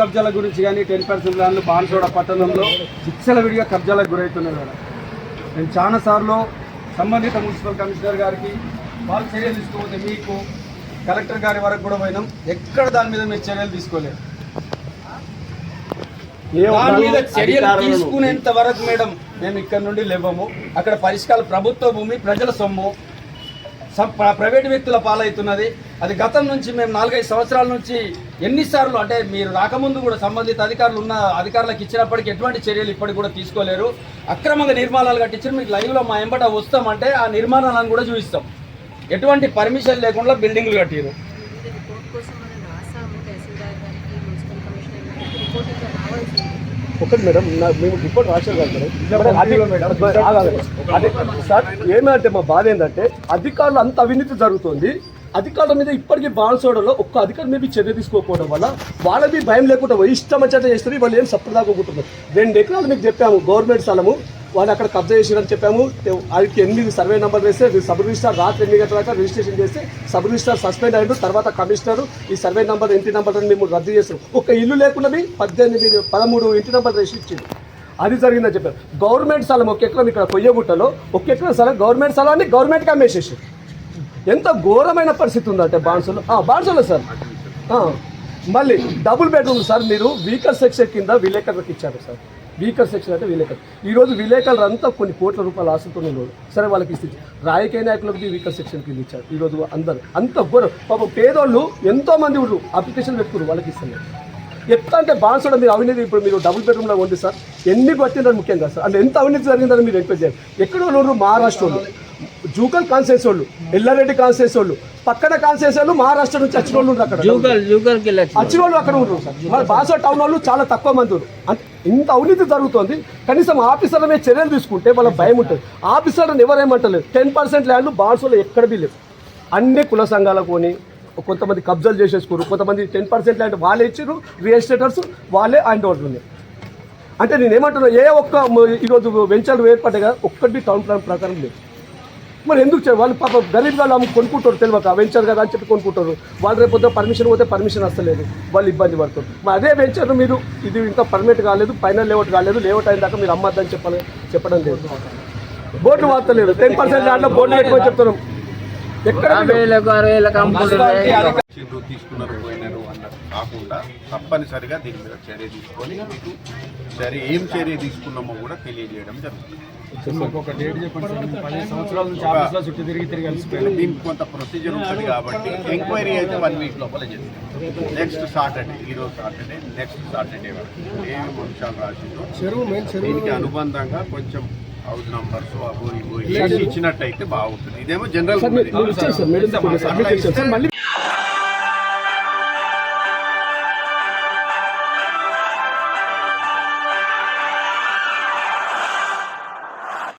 కబ్జాల గురించి కానీ ten percent ల్యాండ్లు బాన్సోడ పట్టణంలో విడిగా కబ్జాలకు గురవుతున్నాయి మేడం. నేను చాలా సార్లు సంబంధిత మున్సిపల్ కమిషనర్ గారికి వాళ్ళు చర్యలు తీసుకోకపోతే మీకు కలెక్టర్ గారి వరకు కూడా పోయినాం. ఎక్కడ దాని మీద మీరు చర్యలు తీసుకోలేదు. దాని మీద చర్యలు తీసుకునేంత వరకు మేడం మేము ఇక్కడ నుండి లేవము. అక్కడ పరిష్కారం ప్రభుత్వ భూమి ప్రజల సొమ్ము ప్రైవేట్ వ్యక్తుల పాలవుతున్నది. అది గతం నుంచి మేము నాలుగైదు సంవత్సరాల నుంచి ఎన్నిసార్లు అంటే మీరు రాకముందు కూడా సంబంధిత అధికారులు ఉన్న అధికారులకు ఇచ్చినప్పటికీ ఎటువంటి చర్యలు ఇప్పటికి కూడా తీసుకోలేరు. అక్రమంగా నిర్మాణాలు కట్టించారు మీకు లైవ్లో మా ఎంబట వస్తామంటే ఆ నిర్మాణాలను కూడా చూపిస్తాం. ఎటువంటి పర్మిషన్ లేకుండా బిల్డింగ్లు కట్టారు రిపోర్ట్ ఒకటి మేడం మేము రిపోర్ట్ రాశాం కదా మేడం. సార్ ఏమంటే మా బాధ ఏంటంటే అధికారులు అంత అవినీతి జరుగుతుంది. అధికారుల మీద ఇప్పటికీ బాన్సోడలో ఒక్క అధికారి మీద చర్య తీసుకోకపోవడం వల్ల వాళ్ళకి భయం లేకుండా ఇష్టం వచ్చేట చేస్తారు వాళ్ళు ఏం కూతున్నారు రెండు ఎకరాలు మీకు చెప్పాము గవర్నమెంట్ స్థలము వాళ్ళు అక్కడ కబ్జా చేసిరని చెప్పాము. ఆయనకి ఎనిమిది సర్వే నెంబర్ వేస్తే సబ్ రిజిస్టార్ రాత్రి ఎనిమిది గంటల దాకా రిజిస్ట్రేషన్ చేస్తే సబ్ రిజిస్టార్ సస్పెండ్ అయ్యాడు తర్వాత కమిషనర్ ఈ సర్వే నెంబర్ ఇంటి నెంబర్ అని మేము రద్దు చేస్తాం ఒక ఇల్లు లేకుండా పద్దెనిమిది పదమూడు ఇంటి నెంబర్ రిజిస్టర్ ఇచ్చింది అది జరిగిందని చెప్పారు. గవర్నమెంట్ స్థలం ఒక ఎకరం ఇక్కడ కొయ్యగుట్టలో ఒక ఎకరం స్థలం గవర్నమెంట్ స్థలాన్ని గవర్నమెంట్కి అమ్మేసేసి ఎంత ఘోరమైన పరిస్థితి ఉందంటే బాన్సులో. బాన్సులో సార్. మళ్ళీ డబుల్ బెడ్రూమ్ సార్ మీరు వీకర్ సెక్షన్ కింద విలేకరులకు ఇచ్చారు సార్. వీకర్ సెక్షన్ అంటే విలేకరు. ఈ రోజు విలేకరులు అంతా కొన్ని కోట్ల రూపాయలు ఆశతో ఉన్నారు. సరే వాళ్ళకి ఇస్తే రాజకీయ నాయకులకు వీకర్ సెక్షన్ కింద ఇచ్చారు. ఈ రోజు అందరు. అంత ఘోరం. పాపం పేదోళ్ళు ఎంతో మంది అప్లికేషన్ పెట్టుకున్నారు. వాళ్ళకి ఇస్తున్నారు ఎట్లా అంటే బాన్సోడ మీరు అవినీతి ఇప్పుడు మీరు డబుల్ బెడ్రూమ్లో ఉంది సార్ ఎన్ని పట్టిందని ముఖ్యంగా సార్? అంటే ఎంత అవినీతి జరిగిందని మీరు ఎంక్వైరీ చేయాలి ఎక్కడో ఉన్నారు మహారాష్ట్రలో జూకల్ కాన్సెన్స్ వాళ్ళు ఎల్లారెడ్డి కాన్సెన్స్ వాళ్ళు పక్కన కాన్సెన్స్ వాళ్ళు మహారాష్ట్ర నుంచి వచ్చిన వాళ్ళు అక్కడ. వచ్చిన వాళ్ళు. అక్కడ ఉంటారు సార్. మన బాసా టౌన్ వాళ్ళు చాలా తక్కువ మంది ఉన్నారు. ఇంత అవినీతి జరుగుతోంది. కనీసం ఆఫీసర్ల మీద చర్యలు తీసుకుంటే వాళ్ళ భయం ఉంటుంది. ఆఫీసర్లను ఎవరేమంటలేదు టెన్ పర్సెంట్ ల్యాండ్ బాన్సులో ఎక్కడ బీ లేవు. అన్ని కుల సంఘాలకు కొని కొంతమంది కబ్జాలు చేసేసుకోరు కొంతమంది టెన్ పర్సెంట్ ల్యాండ్ వాళ్ళే ఇచ్చారు రిజిస్ట్రేటర్స్ వాళ్ళే హ్యాండ్ ఓవర్లు ఉన్నాయి. అంటే నేను ఏమంటున్నా ఏ ఒక్క ఈరోజు వెంచర్లు ఏర్పడ్డాయి కదా ఒక్కటి టౌన్ ప్లాన్ ప్రకారం లేదు. మరి ఎందుకు వాళ్ళు పాప గరీబ్ వాళ్ళు అమ్ము కొనుక్కుంటారు తెలియక వెంచర్ కదా అని చెప్పి కొనుక్కుంటారు. వాళ్ళు రేపు పొద్దున పర్మిషన్ పోతే పర్మిషన్ వస్తలేదు. వాళ్ళు ఇబ్బంది పడుతారు. మరి అదే వెంచర్ మీరు ఇది ఇంకా పర్మిట్ కాలేదు ఫైనల్ లేఅవుట్ కాలేదు లేఅవుట్ అయిన దాకా మీరు అమ్మద్దని చెప్పాలి చెప్పడం లేదు. బోర్డు వార్తలేదు టెన్ పర్సెంట్ దాంట్లో బోర్డు పెట్టుకొని చెప్తున్నాం. తీసుకున్నారు పోయినారు అన్నట్టు కాకుండా తప్పనిసరిగా దీని మీద చర్య తీసుకొని చర్య ఏం చర్య తీసుకున్నామో కూడా తెలియజేయడం జరుగుతుంది. ఒక డేట్ చెప్పండి పదిహేను సంవత్సరాల నుంచి ఆఫీస్లో చుట్టూ తిరిగి తిరిగి కలిసిపోయాం. దీనికి కొంత ప్రొసీజర్ ఉంటుంది కాబట్టి ఎంక్వైరీ అయితే వన్ వీక్ లోపల చేస్తాం. నెక్స్ట్ సాటర్డే ఈరోజు సాటర్డే నెక్స్ట్ సాటర్డే వరకు. ఏమి అంశాలు రాసిందో దీనికి అనుబంధంగా కొంచెం హౌస్ నంబర్స్ అబో ఇబో వేసి ఇచ్చినట్టయితే బాగుంటుంది. ఇదేమో జనరల్